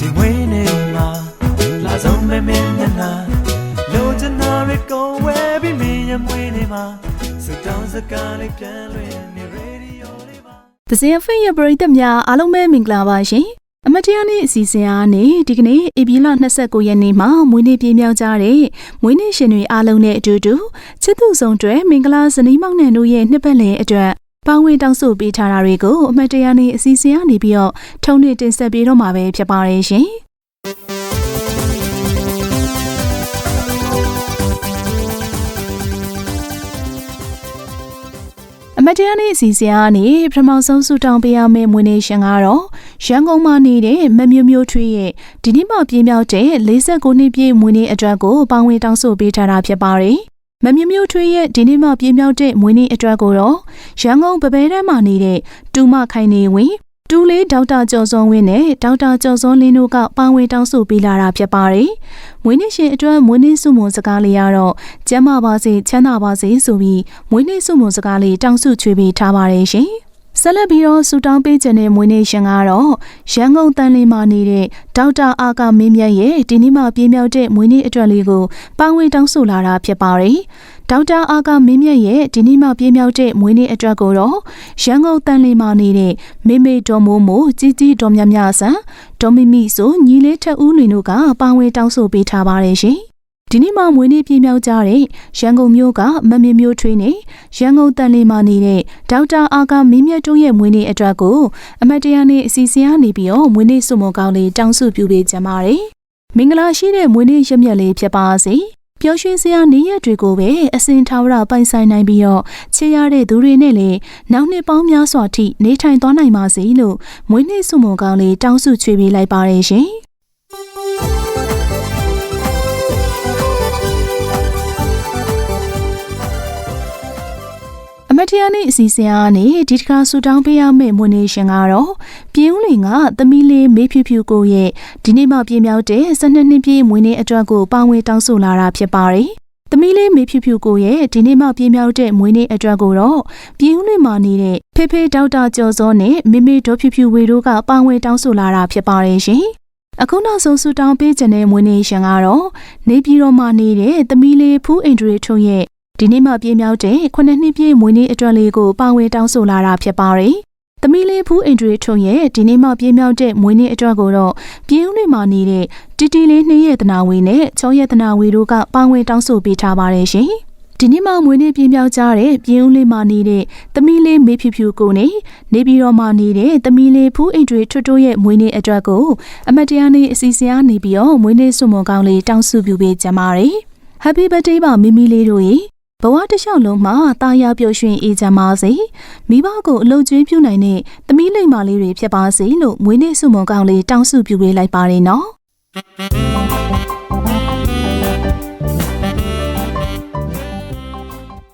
ဒီဝင်းနေမှာလာဆုံးမမင်းနဲ့နာလိုချင်တာတွေကုန်ဝဲပြီးမင်းရဲ့မွေးနေမှာစတောင်းစကားလေးပြန်လွင်နေ radio လေးပါသစင်ဖင်ရဲ့ပရိသတ်များအားလုံးပဲမင်္ဂလာပါရှင်အမတရားနေ့အစီအစဉ်အားနဲ့ဒီကနေ့ဧပြီလ29ရက်နေ့မှာမွေးနေ့ပြည့်မြောက်ကြတဲ့မွေးနေ့ရှင်တွေအားလုံးနဲ့အတူတူချစ်သူဆောင်တွဲမင်္ဂလာဇနီးမောင်နှံတို့ရဲ့နှစ်ပတ်လည်အတွက် ပေါင်းဝင်တောင်းဆိုပေးထားတာတွေကိုအမတရားနေ့အစီအစဉ်ကနေပြီးတော့ထုံးနေတင်ဆက်ပေးတော့မှာပဲဖြစ်ပါရဲ့ရှင်။အမတ်တရားနေ့အစီအစဉ်ကနေပထမဆုံးဆူတောင်းပေးရမယ့်မွေးနေ့ရှင်ကတော့ရန်ကုန်မှာနေတဲ့မမျိုးမျိုးထွေးရဲ့ဒီနေ့မှပြင်းပြောက်တဲ့49နှစ်ပြည့်မွေးနေ့အတွက်ကိုပေါင်းဝင်တောင်းဆိုပေးထားတာဖြစ်ပါတယ်။ မမျိုးမျိုးထွေးရဲ့ဒီနေ့မှပြင်းပြောက်တဲ့မွေးနေ့အတွက်ကိုတော့ရန်ကုန်ပပဲတန်းမှာနေတဲ့တူမခိုင်နေဝင်တူလေးဒေါက်တာကျော်စောဝင်းနဲ့ဒေါက်တာကျော်စောလင်းတို့ကပေါင်းဝင်တောင်းဆိုပေးလာတာဖြစ်ပါတယ်။မွေးနေ့ရှင်အတွက်မွေးနေ့စုမုံစကားလေးကတော့ကျမ်းမာပါစေချမ်းသာပါစေဆိုပြီးမွေးနေ့စုမုံစကားလေးတောင်းစုချွေးပေးထားပါတယ်ရှင်။ ဆက်လက်ပြီးတော့ဆူတောင်းပေးခြင်းတဲ့မွေးနေ့ရှင်ကတော့ရန်ကုန်တန်လင်းမှာနေတဲ့ဒေါက်တာအာကမင်းမြတ်ရဲ့ဒီနေ့မှပြင်းမြောက်တဲ့မွေးနေ့အတွက်လေးကိုပေါင်းဝင်တောင်းဆိုလာတာဖြစ်ပါတယ်။ဒေါက်တာအာကမင်းမြတ်ရဲ့ဒီနေ့မှပြင်းမြောက်တဲ့မွေးနေ့အတွက်ကိုတော့ရန်ကုန်တန်လင်းမှာနေတဲ့မေမေတော်မိုးမိုးကြီးကြီးတော်မြတ်မြတ်ဆန်ဒေါ်မီမီဆိုညီလေးထက်ဦးလင်တို့ကပေါင်းဝင်တောင်းဆိုပေးထားပါတယ်ရှင်။ ဒီနေ့မှမွေးနေ့ပြည့်မြောက်ကြတဲ့ရန်ကုန်မြို့ကမမေမျိုးထွေးနဲ့ရန်ကုန်တန်လေးမှာနေတဲ့ဒေါက်တာအာကမင်းမြတ်တို့ရဲ့မွေးနေ့အတွက်ကိုအမတ်တရားနေ့အစီအစဉ်အနေပြီးတော့မွေးနေ့စုမုံကောင်းလေးတောင်းစုပြုပေးကြပါတယ်။မင်္ဂလာရှိတဲ့မွေးနေ့ရက်မြတ်လေးဖြစ်ပါစေ။ပျော်ရွှင်စရာနေ့ရက်တွေကိုပဲအစဉ်ထာဝရပိုင်ဆိုင်နိုင်ပြီးတော့ချစ်ရတဲ့သူတွေနဲ့လည်းနောက်နှစ်ပေါင်းများစွာထိနေထိုင်သွားနိုင်ပါစေလို့မွေးနေ့စုမုံကောင်းလေးတောင်းစုချွေးပေးလိုက်ပါတယ်ရှင်။ တ်တရားနေ့အစီအစဉ်အားနဲ့ဒီတစ်ခါဆူတောင်းပေးရမယ့်မွေးနေ့ရှင်ကတော့ပြင်းဦးလင်ကသမီးလေးမေးဖြူဖြူကိုရဲ့ဒီနေ့မှပြင်းမြောက်တဲ့12နှစ်ပြည့်မွေးနေ့အတွက်ကိုပါဝင်တောင်းဆိုလာတာဖြစ်ပါတယ်။သမီးလေးမေးဖြူဖြူကိုရဲ့ဒီနေ့မှပြင်းမြောက်တဲ့မွေးနေ့အတွက်ကိုတော့ပြင်းဦးလင်မှာနေတဲ့ဖေဖေဒေါက်တာကျော်စောနဲ့မေမေဒေါ်ဖြူဖြူဝေတို့ကပါဝင်တောင်းဆိုလာတာဖြစ်ပါတယ်ရှင်။အခုနောက်ဆုံးဆူတောင်းပေးခြင်းတဲ့မွေးနေ့ရှင်ကတော့နေပြည်တော်မှာနေတဲ့သမီးလေးဖူးအင်ဒရီထွန်းရဲ့ ဒီနေ့မှပြည့်မြောက်တဲ့ခုနှစ်နှစ်ပြည့်မွေးနေ့အတွက်လေးကိုပါဝင်တောင်းဆိုလာတာဖြစ်ပါတယ်။သမီးလေးဖူးအင်ဒရီထွန်းရဲ့ဒီနေ့မှပြည့်မြောက်တဲ့မွေးနေ့အတွက်ကိုတော့ပြင်းဦးလွင်မှာနေတဲ့တီတီလေးနှင်းရဲ့တနာဝေနဲ့ချောရဲ့တနာဝေတို့ကပါဝင်တောင်းဆိုပေးထားပါတယ်ရှင်။ဒီနေ့မှမွေးနေ့ပြင်းပြောက်ကြတဲ့ပြင်းဦးလေးမှနေတဲ့သမီးလေးမေးဖြူဖြူကိုနေနေပြည်တော်မှာနေတဲ့သမီးလေးဖူးအိတ်တွေထွတ်တိုးရဲ့မွေးနေ့အတွက်ကိုအမတ်တရားနေ့အစီအစဉ်အားနေပြီးတော့မွေးနေ့စွန်မွန်ကောင်းလေးတောင်းစုပြုပေးကြပါရယ် Happy birthday ပါမိမိလေးတို့ရေ ဘဝတစ်လျှောက်လုံးမှာတာယာပျော်ရွှင်အေးချမ်းပါစေမိဘကိုအလုပ်ကျွေးပြုနိုင်တဲ့သမီးလိမ္မာလေးတွေဖြစ်ပါစေလို့မွေးနေ့စွန်မွန်ကောင်းလေးတောင်းစုပြုပေးလိုက်ပါရယ်နော်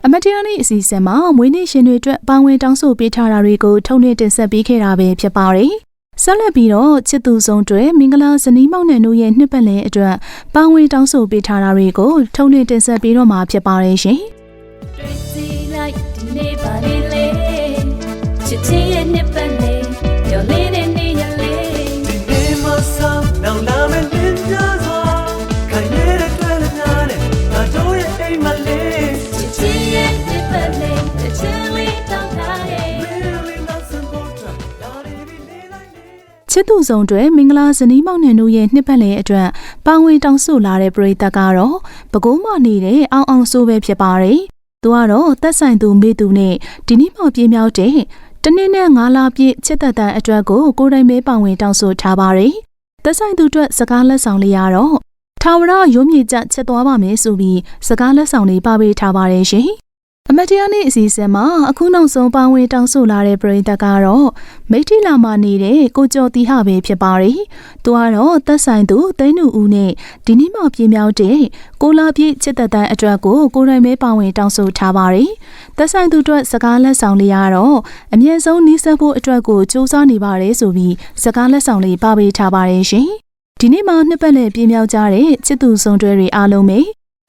အမတ်တရားနေ့အစီအစဉ်မှာမွေးနေ့ရှင်တွေအတွက်ပါဝင်တောင်းဆိုပေးထားတာတွေကိုထုံနှင့်တင်ဆက်ပေးခဲ့တာပဲဖြစ်ပါတယ်။ ဆက်လက်ပြီးတော့ချစ်သူဆုံးတွေမင်္ဂလာဇနီးမောင်နှံတို့ရဲ့နှစ်ပတ်လည်အတွက်ပါဝင်တောင်းဆိုပေးထားတာတွေကိုထုံနှင့်တင်ဆက်ပေးတော့မှာဖြစ်ပါတယ်ရှင်။တွေ့စီလိုက်ဒီနေ့ပါလေလေချစ်ချင်းရဲ့နှစ် ချစ်သူဆုံးတွေမင်္ဂလာဇနီးမောင်နှံတို့ရဲ့နှစ်ပတ်လည်အတွက်ပါဝင်တောင်းဆိုလာတဲ့ပရိသတ်ကတော့ပဲခူးမှနေတဲ့အောင်အောင်ဆိုးပဲဖြစ်ပါတယ်။သူကတော့သက်ဆိုင်သူမိသူနဲ့ဒီနေ့မှပြင်းမြောက်တဲ့တနေ့နဲ့၅လပြည့်ချစ်သက်တမ်းအတွက်ကိုကိုယ်တိုင်ပဲပါဝင်တောင်းဆိုထားပါတယ်။သက်ဆိုင်သူအတွက်စကားလက်ဆောင်လေးရတော့ထာဝရရုံးမြေကျချက်သွားပါမယ်ဆိုပြီးစကားလက်ဆောင်လေးပါပေးထားပါတယ်ရှင်။ အမတ်တရားနေ့အစီအစဉ်မှာအခုနောက်ဆုံးပါဝင်တောင်းဆိုလာတဲ့ပြည်သက်ကတော့မိထီလာမှာနေတဲ့ကိုကျော်တီဟပဲဖြစ်ပါတယ်။သူကတော့သက်ဆိုင်သူသိန်းနူဦးနဲ့ဒီနေ့မှပြင်းမြောက်တဲ့ကိုလာပြည့်ချစ်သက်တမ်းအတွက်ကိုကိုယ်တိုင်ပဲပါဝင်တောင်းဆိုထားပါတယ်။သက်ဆိုင်သူအတွက်စကားလက်ဆောင်လေးကတော့အမြင့်ဆုံးနှီးစပ်ဖို့အတွက်ကိုစူးစမ်းနေပါတယ်ဆိုပြီးစကားလက်ဆောင်လေးပါပေးထားပါတယ်ရှင်။ဒီနေ့မှနှစ်ပတ်လည်ပြင်းမြောက်ကြတဲ့ချစ်သူဆုံတွဲတွေအားလုံးပဲ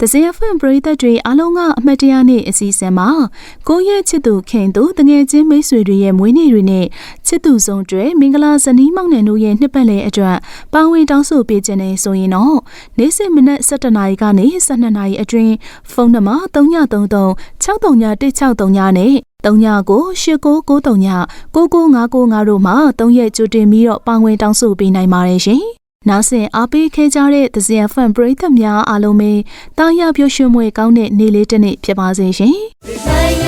ဒဇင် FM ပရိသတ်တွေအားလုံးကအမတ်တရားနေ့အစီအစဉ်မှာကိုယ့်ရဲ့ချစ်သူခင်သူတငယ်ချင်းမိတ်ဆွေတွေရဲ့မွေးနေ့တွေနဲ့ချစ်သူဆုံးတွေမင်္ဂလာဇနီးမောင်နှံတို့ရဲ့နှစ်ပတ်လည်အတွက်ပါဝင်တောင်းဆိုပေးခြင်းနဲ့ဆိုရင်တော့နေ့စဉ်မနက်7:00နာရီကနေ12:00နာရီအတွင်းဖုန်းနံပါတ်3933 631639နဲ့39ကို8993 9955တို့မှာ3ရက်ကြိုတင်ပြီးတော့ပါဝင်တောင်းဆိုပေးနိုင်ပါတယ်ရှင်။ နောက်ဆင်အားပေးခဲ့ကြတဲ့သဇင်ဖန်ပရိသတ်များအားလုံးပဲတာယာပျော်ရွှင်မွေကောင်းတဲ့နေ့လေးတစ်နေ့ဖြစ်ပါစေရှင်။ Like me